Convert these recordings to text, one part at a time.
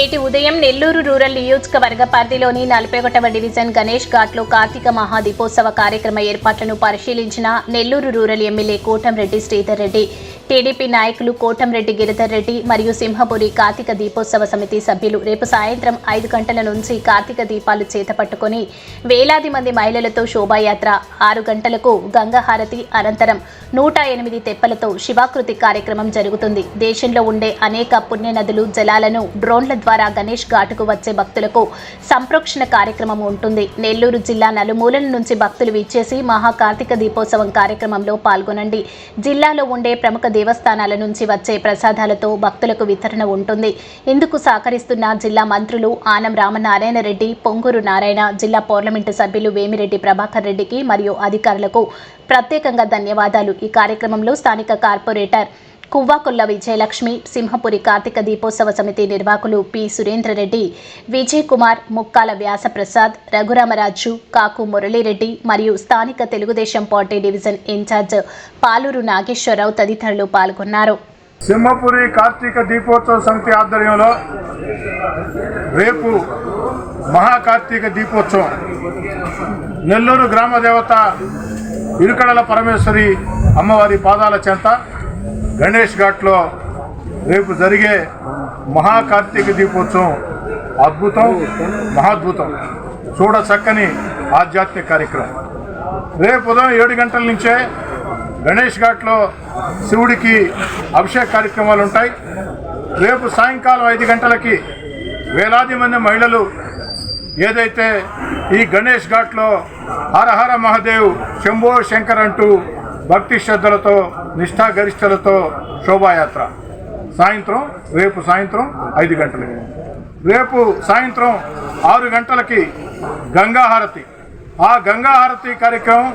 నేటి ఉదయం నెల్లూరు రూరల్ నియోజకవర్గ పరిధిలోని నలభై ఒకటవ డివిజన్ గణేష్ ఘాట్లో కార్తీక మహాదీపోత్సవ కార్యక్రమ ఏర్పాట్లను పరిశీలించిన Nellore rural MLA Kotamreddy Sridhar Reddy. TDP నాయకులు కోటంరెడ్డి గిరిధర్ రెడ్డి మరియు సింహపురి కార్తీక దీపోత్సవ సమితి సభ్యులు రేపు సాయంత్రం ఐదు గంటల నుంచి కార్తీక దీపాలు చేతపట్టుకుని వేలాది మంది మహిళలతో శోభాయాత్ర. ఆరు గంటలకు గంగాహారతి అనంతరం నూట ఎనిమిది తెప్పలతో శివాకృతి కార్యక్రమం జరుగుతుంది. దేశంలో ఉండే అనేక పుణ్యనదులు జలాలను డ్రోన్ల ద్వారా గణేష్ ఘాటుకు వచ్చే భక్తులకు సంప్రోక్షణ కార్యక్రమం ఉంటుంది. నెల్లూరు జిల్లా నలుమూలల నుంచి భక్తులు విచ్చేసి మహా కార్తీక దీపోత్సవం కార్యక్రమంలో పాల్గొనండి. జిల్లాలో ఉండే ప్రముఖ దేవస్థానాల నుంచి వచ్చే ప్రసాదాలతో భక్తులకు వితరణ ఉంటుంది. ఇందుకు సహకరిస్తున్న జిల్లా మంత్రులు ఆనం రామనారాయణ రెడ్డి పొంగూరు నారాయణ జిల్లా పార్లమెంటు సభ్యులు వేమిరెడ్డి ప్రభాకర్ రెడ్డికి మరియు అధికారులకు ప్రత్యేకంగా ధన్యవాదాలు. ఈ కార్యక్రమంలో స్థానిక కార్పొరేటర్ కువ్వాకొల్ల విజయలక్ష్మి సింహపురి కార్తీక దీపోత్సవ సమితి నిర్వాహకులు పి. సురేంద్రరెడ్డి విజయ్ కుమార్ ముక్కాల వ్యాసప్రసాద్ రఘురామరాజు కాకు మురళీరెడ్డి మరియు స్థానిక Telugu Desam party division in-charge Paluru Nageswara Rao తదితరులు పాల్గొన్నారు. సింహపురి కార్తీక దీపోత్సవ సమితి ఆధ్వర్యంలో రేపు మహాకార్తీక దీపోత్సవం. నెల్లూరు గ్రామ దేవత ఇరుకడల పరమేశ్వరి అమ్మవారి పాదాల చెంత గణేష్ ఘాట్లో రేపు జరిగే మహాకార్తీక దీపోత్సవం అద్భుతం మహాద్భుతం. చూడ చక్కని ఆధ్యాత్మిక కార్యక్రమం. రేపు ఉదయం ఏడు గంటల నుంచే గణేష్ ఘాట్లో శివుడికి అభిషేక కార్యక్రమాలు ఉంటాయి. రేపు సాయంకాలం ఐదు గంటలకి వేలాది మంది మహిళలు ఏదైతే ఈ గణేష్ ఘాట్లో హరహర మహాదేవ్ శంభో శంకర్ అంటూ భక్తి శ్రద్ధలతో నిష్ఠాగరిష్టలతో శోభాయాత్ర. సాయంత్రం రేపు సాయంత్రం ఐదు గంటలకి రేపు సాయంత్రం ఆరు గంటలకి గంగాహారతి. ఆ గంగాహారతి కార్యక్రమం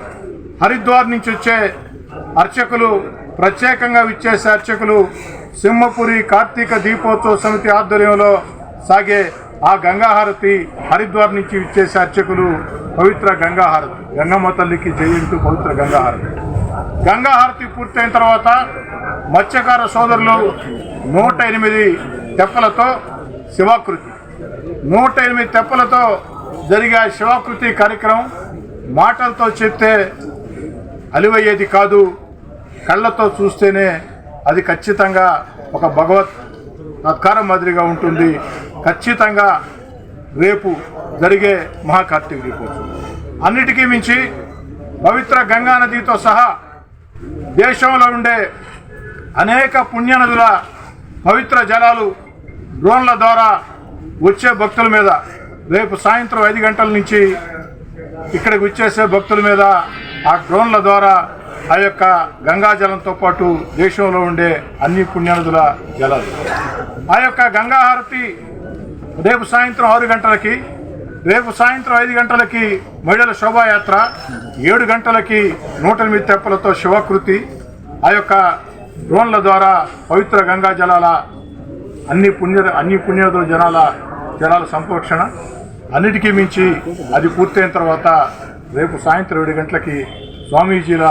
హరిద్వార్ నుంచి వచ్చే అర్చకులు ప్రత్యేకంగా విచ్చేసే అర్చకులు సింహపురి కార్తీక దీపోత్సవ సమితి ఆధ్వర్యంలో సాగే ఆ గంగాహారతి హరిద్వార్ నుంచి విచ్చేసే అర్చకులు పవిత్ర గంగాహారతి. గంగమ్మ తల్లికి జయించు పవిత్ర గంగాహారతి. గంగాహారతి పూర్తయిన తర్వాత మత్స్యకార సోదరులు నూట ఎనిమిది తెప్పలతో శివాకృతి. నూట ఎనిమిది తెప్పలతో జరిగే శివాకృతి కార్యక్రమం మాటలతో చెప్తే అలివయ్యేది కాదు కళ్ళతో చూస్తేనే అది ఖచ్చితంగా ఒక భగవత్ తత్కారం మాదిరిగా ఉంటుంది. ఖచ్చితంగా రేపు జరిగే మహాకార్తీక దీపోత్సవం అన్నిటికీ మించి పవిత్ర గంగా నదితో సహా దేశంలో ఉండే అనేక పుణ్యనదుల పవిత్ర జలాలు డ్రోన్ల ద్వారా వచ్చే భక్తుల మీద రేపు సాయంత్రం ఐదు గంటల నుంచి ఇక్కడికి వచ్చేసే భక్తుల మీద ఆ డ్రోన్ల ద్వారా ఆ యొక్క గంగాజలంతో పాటు దేశంలో ఉండే అన్ని పుణ్యనదుల జలాలు. ఆ యొక్క గంగాహారతి రేపు సాయంత్రం ఆరు గంటలకి రేపు సాయంత్రం ఐదు గంటలకి మహిళల శోభాయాత్ర ఏడు గంటలకి నూట ఎనిమిది తెప్పలతో శివకృతి ఆ యొక్క డ్రోన్ల ద్వారా పవిత్ర గంగా జలాల అన్ని పుణ్య అన్ని పుణ్యదో జనాల జలాల సంరక్షణ. అన్నిటికీ మించి అది పూర్తయిన తర్వాత రేపు సాయంత్రం ఏడు గంటలకి స్వామీజీల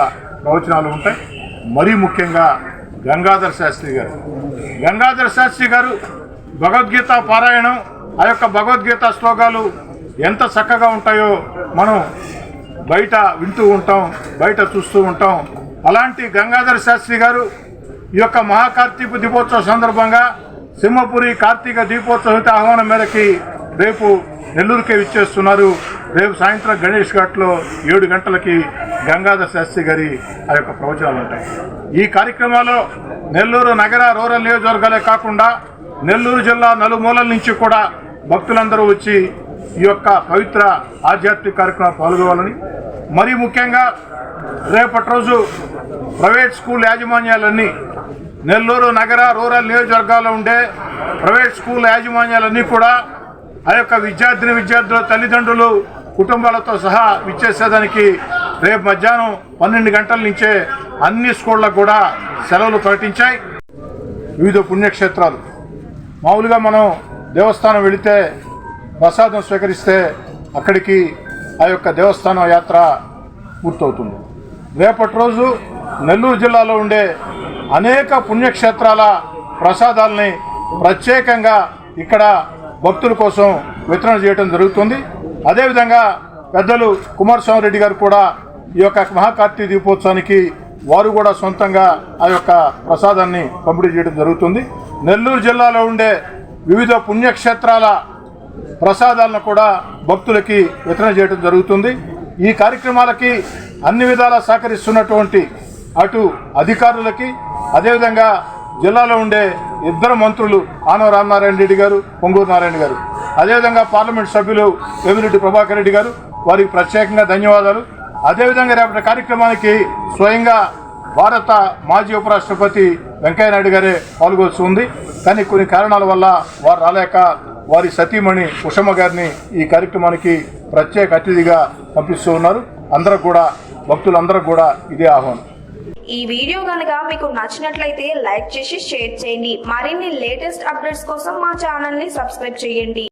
ప్రవచనాలు ఉంటాయి. మరీ ముఖ్యంగా గంగాధర్ శాస్త్రి గారు. గంగాధర్ శాస్త్రి గారు భగవద్గీత పారాయణం ఆ యొక్క భగవద్గీత శ్లోకాలు ఎంత చక్కగా ఉంటాయో మనం బయట వింటూ ఉంటాం బయట చూస్తూ ఉంటాం. అలాంటి గంగాధర శాస్త్రి గారు ఈ యొక్క మహాకార్తీక దీపోత్సవ సందర్భంగా సింహపురి కార్తీక దీపోత్సవ ఆహ్వానం మేరకి రేపు నెల్లూరుకే విచ్చేస్తున్నారు. రేపు సాయంత్రం గణేష్ ఘాట్లో ఏడు గంటలకి గంగాధర శాస్త్రి గారి ఆ యొక్క ప్రవచనాలు ఉంటాయి. ఈ కార్యక్రమాల్లో నెల్లూరు నగర రూరల్ నియోజకవర్గాలే కాకుండా నెల్లూరు జిల్లా నలుమూలల నుంచి కూడా భక్తులందరూ వచ్చి ఈ యొక్క పవిత్ర ఆధ్యాత్మిక కార్యక్రమాలు పాల్గొవాలని మరీ ముఖ్యంగా రేపటి రోజు ప్రైవేట్ స్కూల్ యాజమాన్యాలన్నీ నెల్లూరు నగర రూరల్ నియోజకవర్గాల్లో ఉండే ప్రైవేట్ స్కూల్ యాజమాన్యాలన్నీ కూడా ఆ యొక్క విద్యార్థిని విద్యార్థుల తల్లిదండ్రులు కుటుంబాలతో సహా విచ్చేసేదానికి రేపు మధ్యాహ్నం పన్నెండు గంటల నుంచే అన్ని స్కూళ్ళకు కూడా సెలవులు ప్రకటించాయి. వివిధ పుణ్యక్షేత్రాలు. మామూలుగా మనం దేవస్థానం వెళితే ప్రసాదం స్వీకరిస్తే అక్కడికి ఆ యొక్క దేవస్థానం యాత్ర పూర్తవుతుంది. రేపటి రోజు నెల్లూరు జిల్లాలో ఉండే అనేక పుణ్యక్షేత్రాల ప్రసాదాలని ప్రత్యేకంగా ఇక్కడ భక్తుల కోసం వితరణ చేయడం జరుగుతుంది. అదేవిధంగా పెద్దలు కుమారస్వామి రెడ్డి గారు కూడా ఈ యొక్క మహాకార్తీక దీపోత్సవానికి వారు కూడా సొంతంగా ఆ యొక్క ప్రసాదాన్ని పంపిణీ చేయడం జరుగుతుంది. నెల్లూరు జిల్లాలో ఉండే వివిధ పుణ్యక్షేత్రాల ప్రసాదాలను కూడా భక్తులకి వితరణ చేయడం జరుగుతుంది. ఈ కార్యక్రమాలకి అన్ని విధాలా సహకరిస్తున్నటువంటి అటు అధికారులకి అదేవిధంగా జిల్లాలో ఉండే ఇద్దరు మంత్రులు ఆనవ రామనారాయణ రెడ్డి గారు పొంగూరు నారాయణ గారు అదేవిధంగా పార్లమెంట్ సభ్యులు వేమిరెడ్డి ప్రభాకర్ రెడ్డి గారు వారికి ప్రత్యేకంగా ధన్యవాదాలు. అదేవిధంగా రేపటి కార్యక్రమానికి స్వయంగా భారత మాజీ ఉపరాష్ట్రపతి వెంకయ్యనాయుడు గారే పాల్గొల్సి ఉంది. కానీ కొన్ని కారణాల వల్ల వారు రాలేక వారి సతీమణి ఉషమ్మ గారిని ఈ కార్యక్రమానికి ప్రత్యేక అతిథిగా పంపిస్తూ ఉన్నారు. అందరూ కూడా భక్తులందరూ కూడా ఇదే ఆహ్వానం. ఈ వీడియో కనుక మీకు నచ్చినట్లయితే లైక్ చేసి షేర్ చేయండి. మరిన్ని లేటెస్ట్ అప్డేట్స్ కోసం మా ఛానల్ని సబ్స్క్రైబ్ చేయండి.